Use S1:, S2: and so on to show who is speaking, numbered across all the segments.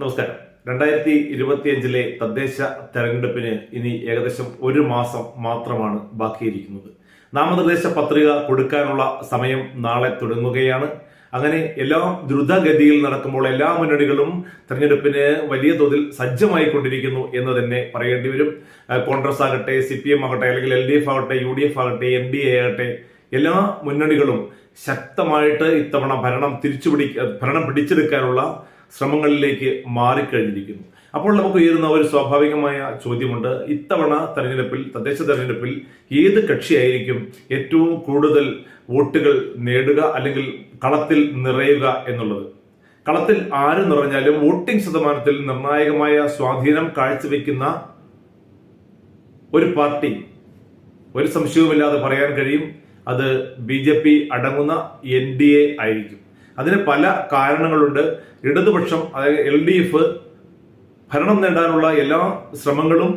S1: നമസ്കാരം. രണ്ടായിരത്തി ഇരുപത്തിയഞ്ചിലെ തദ്ദേശ തെരഞ്ഞെടുപ്പിന് ഇനി ഏകദേശം ഒരു മാസം മാത്രമാണ് ബാക്കിയിരിക്കുന്നത്. നാമനിർദ്ദേശ പത്രിക കൊടുക്കാനുള്ള സമയം നാളെ തുടങ്ങുകയാണ്. അങ്ങനെ എല്ലാം ദ്രുതഗതിയിൽ നടക്കുമ്പോൾ എല്ലാ മുന്നണികളും തെരഞ്ഞെടുപ്പിന് വലിയ തോതിൽ സജ്ജമായി കൊണ്ടിരിക്കുന്നു എന്ന് തന്നെ പറയേണ്ടി വരും. കോൺഗ്രസ് ആകട്ടെ സി പി എം ആകട്ടെ അല്ലെങ്കിൽ എൽ ഡി എഫ് ആകട്ടെ യു ഡി എഫ് ആകട്ടെ എൻ ഡി എ ആകട്ടെ എല്ലാ മുന്നണികളും ശക്തമായിട്ട് ഇത്തവണ ഭരണം തിരിച്ചുപിടി ഭരണം പിടിച്ചെടുക്കാനുള്ള ശ്രമങ്ങളിലേക്ക് മാറിക്കഴിഞ്ഞിരിക്കുന്നു. അപ്പോൾ നമുക്ക് ഉയരുന്ന ഒരു സ്വാഭാവികമായ ചോദ്യമുണ്ട്. ഇത്തവണ തെരഞ്ഞെടുപ്പിൽ തദ്ദേശ തെരഞ്ഞെടുപ്പിൽ ഏത് കക്ഷിയായിരിക്കും ഏറ്റവും കൂടുതൽ വോട്ടുകൾ നേടുക അല്ലെങ്കിൽ കളത്തിൽ നിറയുക എന്നുള്ളത്? കളത്തിൽ ആര് നിറഞ്ഞാലും വോട്ടിംഗ് ശതമാനത്തിൽ നിർണായകമായ സ്വാധീനം കാഴ്ചവെക്കുന്ന ഒരു പാർട്ടി ഒരു സംശയവുമില്ലാതെ പറയാൻ കഴിയും. അത് ബി അടങ്ങുന്ന എൻ ആയിരിക്കും. അതിന് പല കാരണങ്ങളുണ്ട്. ഇടതുപക്ഷം അതായത് എൽ ഡി എഫ് ഭരണം നേടാനുള്ള എല്ലാ ശ്രമങ്ങളും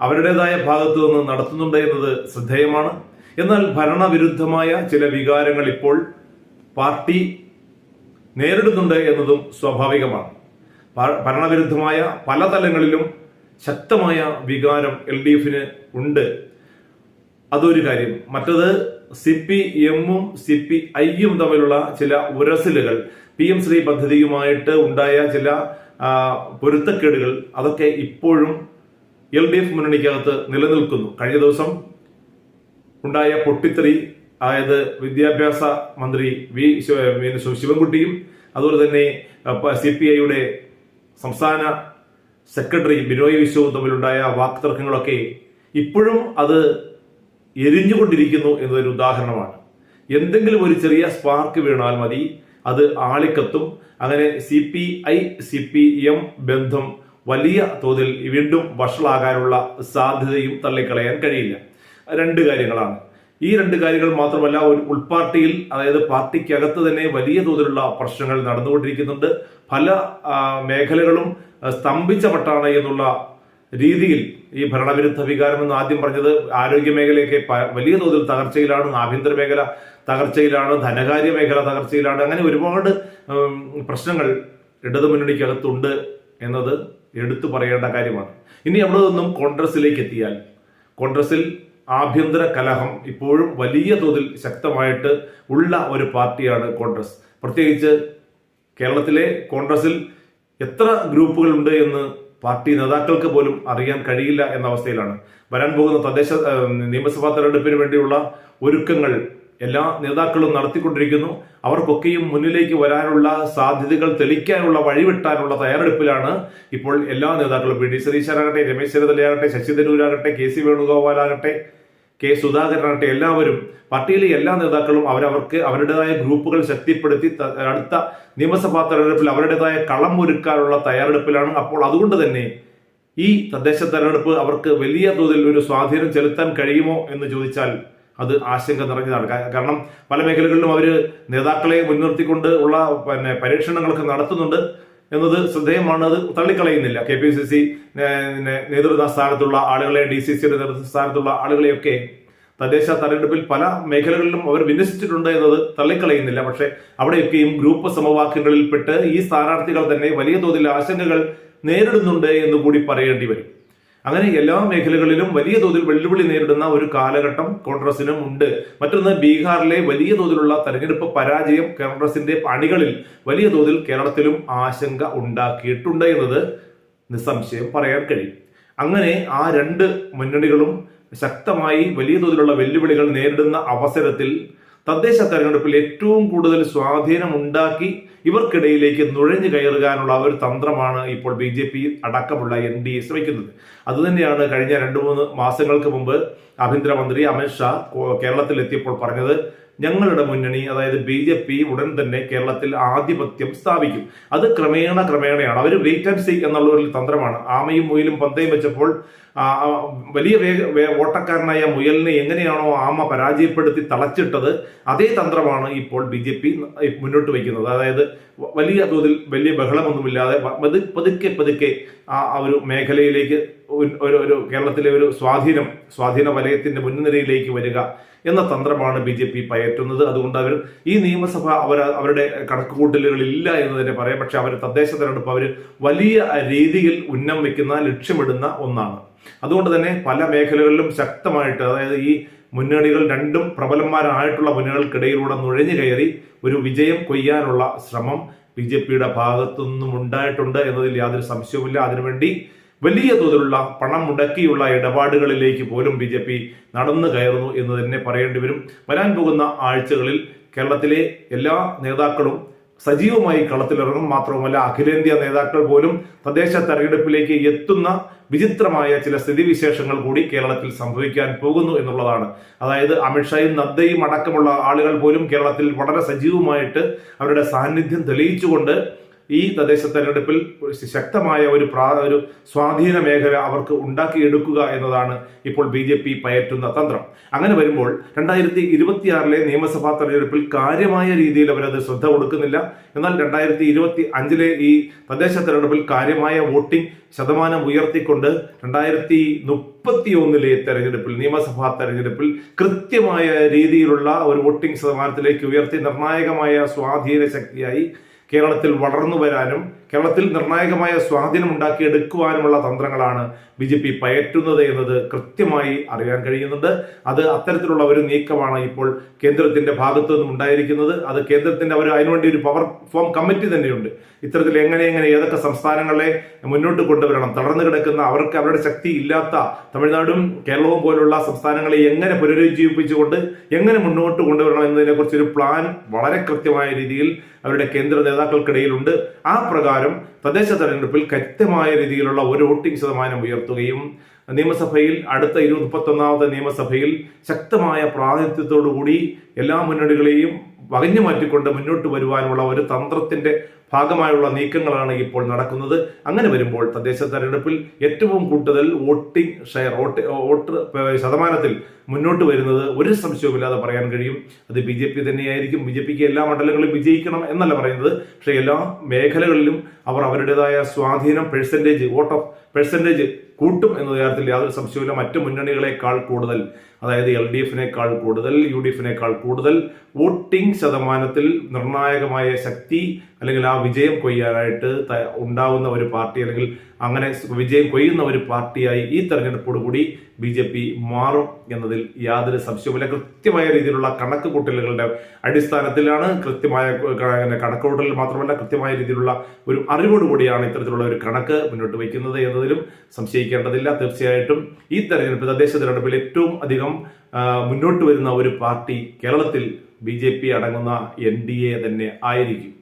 S1: അവരുടേതായ ഭാഗത്തു നിന്ന് നടത്തുന്നുണ്ട് എന്നത് ശ്രദ്ധേയമാണ്. എന്നാൽ ഭരണവിരുദ്ധമായ ചില വികാരങ്ങൾ ഇപ്പോൾ പാർട്ടി നേരിടുന്നുണ്ട് എന്നതും സ്വാഭാവികമാണ്. ഭരണവിരുദ്ധമായ പല തലങ്ങളിലും ശക്തമായ വികാരം എൽ ഡി എഫിന് ഉണ്ട്. അതൊരു കാര്യം. മറ്റത് സി പി എമ്മും സി പി ഐയും തമ്മിലുള്ള ചില ഉരസലുകൾ പി എം ശ്രീ പദ്ധതിയുമായിട്ട് ഉണ്ടായ ചില പൊരുത്തക്കേടുകൾ അതൊക്കെ ഇപ്പോഴും എൽ ഡി എഫ് മുന്നണിക്കകത്ത് നിലനിൽക്കുന്നു. കഴിഞ്ഞ ദിവസം ഉണ്ടായ പൊട്ടിത്തെറി അതായത് വിദ്യാഭ്യാസ മന്ത്രി വി ശിവ- ശിവൻകുട്ടിയും അതുപോലെ തന്നെ സി പി ഐയുടെ സംസ്ഥാന സെക്രട്ടറി ബിനോയ് വിശ്വവും തമ്മിലുണ്ടായ വാക്തർക്കങ്ങളൊക്കെ ഇപ്പോഴും അത് എരിഞ്ഞുകൊണ്ടിരിക്കുന്നു എന്നതൊരു ഉദാഹരണമാണ്. എന്തെങ്കിലും ഒരു ചെറിയ സ്പാർക്ക് വീണാൽ മതി. അത് ആളിക്കത്തും. അങ്ങനെ C P I C P M ബന്ധം വലിയ തോതിൽ വീണ്ടും വഷളാകാനുള്ള സാധ്യതയും തള്ളിക്കളയാൻ കഴിയില്ല. രണ്ട് കാര്യങ്ങളാണ്. ഈ രണ്ട് കാര്യങ്ങൾ മാത്രമല്ല ഒരു ഉൾപാർട്ടിയിൽ അതായത് പാർട്ടിക്കകത്ത് തന്നെ വലിയ തോതിലുള്ള പ്രശ്നങ്ങൾ നടന്നുകൊണ്ടിരിക്കുന്നുണ്ട്. പല മേഖലകളും സ്തംഭിച്ച മട്ടാണ് എന്നുള്ള രീതിയിൽ ഈ ഭരണവിരുദ്ധ വികാരം എന്ന് ആദ്യം പറഞ്ഞത് ആരോഗ്യ മേഖലയൊക്കെ വലിയ തോതിൽ തകർച്ചയിലാണ് ആഭ്യന്തര മേഖല തകർച്ചയിലാണ് ധനകാര്യ മേഖല തകർച്ചയിലാണ്. അങ്ങനെ ഒരുപാട് പ്രശ്നങ്ങൾ ഇടതുമുന്നണിക്കകത്തുണ്ട് എന്നത് എടുത്തു പറയേണ്ട കാര്യമാണ്. ഇനി അവിടെ നിന്നും കോൺഗ്രസിലേക്ക് എത്തിയാൽ കോൺഗ്രസിൽ ആഭ്യന്തര കലഹം ഇപ്പോഴും വലിയ തോതിൽ ശക്തമായിട്ട് ഉള്ള ഒരു പാർട്ടിയാണ് കോൺഗ്രസ്. പ്രത്യേകിച്ച് കേരളത്തിലെ കോൺഗ്രസിൽ എത്ര ഗ്രൂപ്പുകളുണ്ട് എന്ന് പാർട്ടി നേതാക്കൾക്ക് പോലും അറിയാൻ കഴിയില്ല എന്ന അവസ്ഥയിലാണ്. വരാൻ പോകുന്ന തദ്ദേശ നിയമസഭാ തെരഞ്ഞെടുപ്പിന് വേണ്ടിയുള്ള ഒരുക്കങ്ങൾ എല്ലാ നേതാക്കളും നടത്തിക്കൊണ്ടിരിക്കുന്നു. അവർക്കൊക്കെയും മുന്നിലേക്ക് വരാനുള്ള സാധ്യതകൾ തെളിക്കാനുള്ള വഴിവിട്ടാനുള്ള തയ്യാറെടുപ്പിലാണ് ഇപ്പോൾ എല്ലാ നേതാക്കളും. V D. സതീശനാകട്ടെ രമേശ് ചെന്നിത്തലയാകട്ടെ ശശി തരൂരാകട്ടെ കെ. സി വേണുഗോപാലാകട്ടെ കെ സുധാകരനാകട്ടെ എല്ലാവരും പാർട്ടിയിലെ എല്ലാ നേതാക്കളും അവരവർക്ക് അവരുടേതായ ഗ്രൂപ്പുകൾ ശക്തിപ്പെടുത്തി അടുത്ത നിയമസഭാ തെരഞ്ഞെടുപ്പിൽ അവരുടേതായ കളം ഒരുക്കാനുള്ള തയ്യാറെടുപ്പിലാണ്. അപ്പോൾ അതുകൊണ്ട് തന്നെ ഈ തദ്ദേശ തെരഞ്ഞെടുപ്പ് അവർക്ക് വലിയ തോതിൽ ഒരു സ്വാധീനം ചെലുത്താൻ കഴിയുമോ എന്ന് ചോദിച്ചാൽ അത് ആശങ്ക നിറഞ്ഞതാണ്. കാരണം പല മേഖലകളിലും അവർ നേതാക്കളെ മുൻനിർത്തിക്കൊണ്ട് ഉള്ള പിന്നെ പരീക്ഷണങ്ങളൊക്കെ നടത്തുന്നുണ്ട്. എന്നത് ശ്രദ്ധേയമാണ്. അത് തള്ളിക്കളയുന്നില്ല. കെ പി സി സി നേതൃത്വ സ്ഥാനത്തുള്ള ആളുകളെ ഡി സി സിയുടെ നേതൃത്വ സ്ഥാനത്തുള്ള ആളുകളെയൊക്കെ തദ്ദേശ തെരഞ്ഞെടുപ്പിൽ പല മേഖലകളിലും അവർ വിന്യസിച്ചിട്ടുണ്ട് എന്നത് തള്ളിക്കളയുന്നില്ല. പക്ഷെ അവിടെയൊക്കെയും ഗ്രൂപ്പ് സമവാക്യങ്ങളിൽപ്പെട്ട് ഈ സ്ഥാനാർത്ഥികൾ തന്നെ വലിയ തോതിൽ ആശങ്കകൾ നേരിടുന്നുണ്ട് എന്ന് കൂടി പറയേണ്ടി വരും. അങ്ങനെ എല്ലാ മേഖലകളിലും വലിയ തോതിൽ വെല്ലുവിളി നേരിടുന്ന ഒരു കാലഘട്ടം കോൺഗ്രസിനും ഉണ്ട്. മറ്റൊന്ന് ബീഹാറിലെ വലിയ തോതിലുള്ള തെരഞ്ഞെടുപ്പ് പരാജയം കോൺഗ്രസിന്റെ പണികളിൽ വലിയ തോതിൽ കേരളത്തിലും ആശങ്ക ഉണ്ടാക്കിയിട്ടുണ്ട് എന്നത് നിസ്സംശയം പറയാൻ കഴിയും. അങ്ങനെ ആ രണ്ട് മുന്നണികളും ശക്തമായി വലിയ തോതിലുള്ള വെല്ലുവിളികൾ നേരിടുന്ന അവസരത്തിൽ തദ്ദേശ തെരഞ്ഞെടുപ്പിൽ ഏറ്റവും കൂടുതൽ സ്വാധീനം ഉണ്ടാക്കി ഇവർക്കിടയിലേക്ക് നുഴഞ്ഞു കയറുവാനുള്ള ഒരു തന്ത്രമാണ് ഇപ്പോൾ ബി ജെ പി അടക്കമുള്ള എൻ ഡി എ ശ്രമിക്കുന്നത്. അതുതന്നെയാണ് കഴിഞ്ഞ രണ്ടു മൂന്ന് മാസങ്ങൾക്ക് മുമ്പ് ആഭ്യന്തരമന്ത്രി അമിത്ഷാ കേരളത്തിൽ എത്തിയപ്പോൾ പറഞ്ഞത് ഞങ്ങളുടെ മുന്നണി അതായത് ബി ജെ പി ഉടൻ തന്നെ കേരളത്തിൽ ആധിപത്യം സ്ഥാപിക്കും. അത് ക്രമേണ ക്രമേണയാണ്. അവർ വെയിറ്റ് ആൻഡ് സീ എന്നുള്ള ഒരു തന്ത്രമാണ്. ആമയും മുയിലും പന്തയും വെച്ചപ്പോൾ വലിയ വേഗ ഓട്ടക്കാരനായ മുയലിനെ എങ്ങനെയാണോ ആമ പരാജയപ്പെടുത്തി തളച്ചിട്ടത് അതേ തന്ത്രമാണ് ഇപ്പോൾ ബി ജെ പി മുന്നോട്ട് വയ്ക്കുന്നത്. അതായത് വലിയ തോതിൽ വലിയ ബഹളമൊന്നുമില്ലാതെ പതുക്കെ പതുക്കെ ആ ഒരു മേഖലയിലേക്ക് ഒരു ഒരു- കേരളത്തിലെ ഒരു സ്വാധീനം സ്വാധീന വലയത്തിന്റെ മുൻനിരയിലേക്ക് വരിക എന്ന തന്ത്രമാണ് ബി ജെ പി പയറ്റുന്നത്. അതുകൊണ്ട് അവർ ഈ നിയമസഭ അവർ അവരുടെ കണക്കുകൂട്ടലുകൾ ഇല്ല എന്ന് തന്നെ പറയാം. പക്ഷെ അവർ തദ്ദേശ തെരഞ്ഞെടുപ്പ് അവർ വലിയ രീതിയിൽ ഉന്നം വെക്കുന്ന ലക്ഷ്യമിടുന്ന ഒന്നാണ്. അതുകൊണ്ട് തന്നെ പല മേഖലകളിലും ശക്തമായിട്ട് അതായത് ഈ മുന്നണികൾ രണ്ടും പ്രബലന്മാരായിട്ടുള്ള മുന്നണികൾക്കിടയിലൂടെ നുഴഞ്ഞു കയറി ഒരു വിജയം കൊയ്യാനുള്ള ശ്രമം ബി ജെ പിയുടെ ഭാഗത്തുനിന്നും ഉണ്ടായിട്ടുണ്ട് എന്നതിൽ യാതൊരു സംശയവുമില്ല. അതിനുവേണ്ടി വലിയ തോതിലുള്ള പണം മുടക്കിയുള്ള ഇടപാടുകളിലേക്ക് പോലും ബി ജെ പി നടന്നു കയറുന്നു എന്ന് തന്നെ പറയേണ്ടി വരും. വരാൻ പോകുന്ന ആഴ്ചകളിൽ കേരളത്തിലെ എല്ലാ നേതാക്കളും സജീവമായി കളത്തിലിറങ്ങും മാത്രവുമല്ല അഖിലേന്ത്യാ നേതാക്കൾ പോലും തദ്ദേശ തെരഞ്ഞെടുപ്പിലേക്ക് എത്തുന്ന വിചിത്രമായ ചില സ്ഥിതിവിശേഷങ്ങൾ കൂടി കേരളത്തിൽ സംഭവിക്കാൻ പോകുന്നു എന്നുള്ളതാണ്. അതായത് അമിത്ഷായും നദ്ദയും അടക്കമുള്ള ആളുകൾ പോലും കേരളത്തിൽ വളരെ സജീവമായിട്ട് അവരുടെ സാന്നിധ്യം തെളിയിച്ചുകൊണ്ട് ഈ തദ്ദേശ തെരഞ്ഞെടുപ്പിൽ ശക്തമായ ഒരു പ്രാ ഒരു സ്വാധീന മേഖല അവർക്ക് ഉണ്ടാക്കിയെടുക്കുക എന്നതാണ് ഇപ്പോൾ ബി ജെ പി പയറ്റുന്ന തന്ത്രം. അങ്ങനെ വരുമ്പോൾ രണ്ടായിരത്തി ഇരുപത്തിയാറിലെ നിയമസഭാ തെരഞ്ഞെടുപ്പിൽ കാര്യമായ രീതിയിൽ അവരത് ശ്രദ്ധ കൊടുക്കുന്നില്ല. എന്നാൽ രണ്ടായിരത്തി ഇരുപത്തി അഞ്ചിലെ ഈ തദ്ദേശ തെരഞ്ഞെടുപ്പിൽ കാര്യമായ വോട്ടിംഗ് ശതമാനം ഉയർത്തിക്കൊണ്ട് രണ്ടായിരത്തി മുപ്പത്തി ഒന്നിലെ തെരഞ്ഞെടുപ്പിൽ നിയമസഭാ തെരഞ്ഞെടുപ്പിൽ കൃത്യമായ രീതിയിലുള്ള ഒരു വോട്ടിംഗ് ശതമാനത്തിലേക്ക് ഉയർത്തി നിർണായകമായ സ്വാധീന ശക്തിയായി കേരളത്തിൽ വളർന്നു വരാനും കേരളത്തിൽ നിർണായകമായ സ്വാധീനം ഉണ്ടാക്കിയെടുക്കുവാനുമുള്ള തന്ത്രങ്ങളാണ് ബി ജെ പി പയറ്റുന്നത് എന്നത് കൃത്യമായി അറിയാൻ കഴിയുന്നുണ്ട്. അത് അത്തരത്തിലുള്ള ഒരു നീക്കമാണ് ഇപ്പോൾ കേന്ദ്രത്തിന്റെ ഭാഗത്തു നിന്നും ഉണ്ടായിരിക്കുന്നത്. അത് കേന്ദ്രത്തിന്റെ അവർ അതിനുവേണ്ടി ഒരു പവർ ഫോം കമ്മിറ്റി തന്നെയുണ്ട്. ഇത്തരത്തിൽ എങ്ങനെ എങ്ങനെ ഏതൊക്കെ സംസ്ഥാനങ്ങളെ മുന്നോട്ട് കൊണ്ടുവരണം തളർന്നു കിടക്കുന്ന അവർക്ക് അവരുടെ ശക്തി ഇല്ലാത്ത തമിഴ്നാടും കേരളവും പോലുള്ള സംസ്ഥാനങ്ങളെ എങ്ങനെ പുനരുജ്ജീവിപ്പിച്ചുകൊണ്ട് എങ്ങനെ മുന്നോട്ട് കൊണ്ടുവരണം എന്നതിനെ കുറിച്ചൊരു പ്ലാൻ വളരെ കൃത്യമായ രീതിയിൽ അവരുടെ കേന്ദ്ര നേതാക്കൾക്കിടയിലുണ്ട് ആ പ്രകാരം തദ്ദേശ തെരഞ്ഞെടുപ്പിൽ കൃത്യമായ രീതിയിലുള്ള ഒരു വോട്ടിംഗ് ശതമാനം ഉയർത്തുകയും നിയമസഭയിൽ അടുത്ത ഇരുപത് മുപ്പത്തൊന്നാമത്തെ നിയമസഭയിൽ ശക്തമായ പ്രാതിനിധ്യത്തോടുകൂടി എല്ലാ മുന്നണികളെയും വകഞ്ഞു മാറ്റിക്കൊണ്ട് മുന്നോട്ട് വരുവാനുള്ള ഒരു തന്ത്രത്തിന്റെ ഭാഗമായുള്ള നീക്കങ്ങളാണ് ഇപ്പോൾ നടക്കുന്നത്. അങ്ങനെ വരുമ്പോൾ തദ്ദേശ തെരഞ്ഞെടുപ്പിൽ ഏറ്റവും കൂടുതൽ വോട്ടിംഗ് ഷെയർ വോട്ട് വോട്ട് ശതമാനത്തിൽ മുന്നോട്ട് വരുന്നത് ഒരു സംശയവുമില്ലാതെ പറയാൻ കഴിയും. അത് ബി ജെ പി തന്നെയായിരിക്കും. ബി ജെ പിക്ക് എല്ലാ മണ്ഡലങ്ങളിലും വിജയിക്കണം എന്നല്ല പറയുന്നത്. പക്ഷേ എല്ലാ മേഖലകളിലും അവർ അവരുടേതായ സ്വാധീനം പെർസെന്റേജ് വോട്ട് ഓഫ് പെർസെന്റേജ് കൂട്ടും എന്ന കാര്യത്തിൽ യാതൊരു സംശയവുമില്ല. മറ്റു മുന്നണികളെക്കാൾ കൂടുതൽ അതായത് എൽ ഡി എഫിനേക്കാൾ കൂടുതൽ യു ഡി എഫിനേക്കാൾ കൂടുതൽ വോട്ടിംഗ് ശതമാനത്തിൽ നിർണായകമായ ശക്തി അല്ലെങ്കിൽ ആ വിജയം കൊയ്യാനായിട്ട് ഉണ്ടാവുന്ന ഒരു പാർട്ടി അല്ലെങ്കിൽ അങ്ങനെ വിജയം കൊയ്യുന്ന ഒരു പാർട്ടിയായി ഈ തെരഞ്ഞെടുപ്പോടുകൂടി ബി ജെ പി മാറും എന്നതിൽ യാതൊരു സംശയവുമില്ല കൃത്യമായ രീതിയിലുള്ള കണക്ക് കൂട്ടലുകളുടെ അടിസ്ഥാനത്തിലാണ് കൃത്യമായ കണക്ക് കൂട്ടലിൽ മാത്രമല്ല കൃത്യമായ രീതിയിലുള്ള ഒരു അറിവോടുകൂടിയാണ് ഇത്തരത്തിലുള്ള ഒരു കണക്ക് മുന്നോട്ട് വയ്ക്കുന്നത് എന്നതിലും സംശയിക്കേണ്ടതില്ല. തീർച്ചയായിട്ടും ഈ തെരഞ്ഞെടുപ്പ് തദ്ദേശ തെരഞ്ഞെടുപ്പിൽ ഏറ്റവും അധികം മുന്നോട്ട് വരുന്ന ഒരു പാർട്ടി കേരളത്തിൽ ബി ജെ പി അടങ്ങുന്ന എൻ ഡി എ തന്നെ ആയിരിക്കും.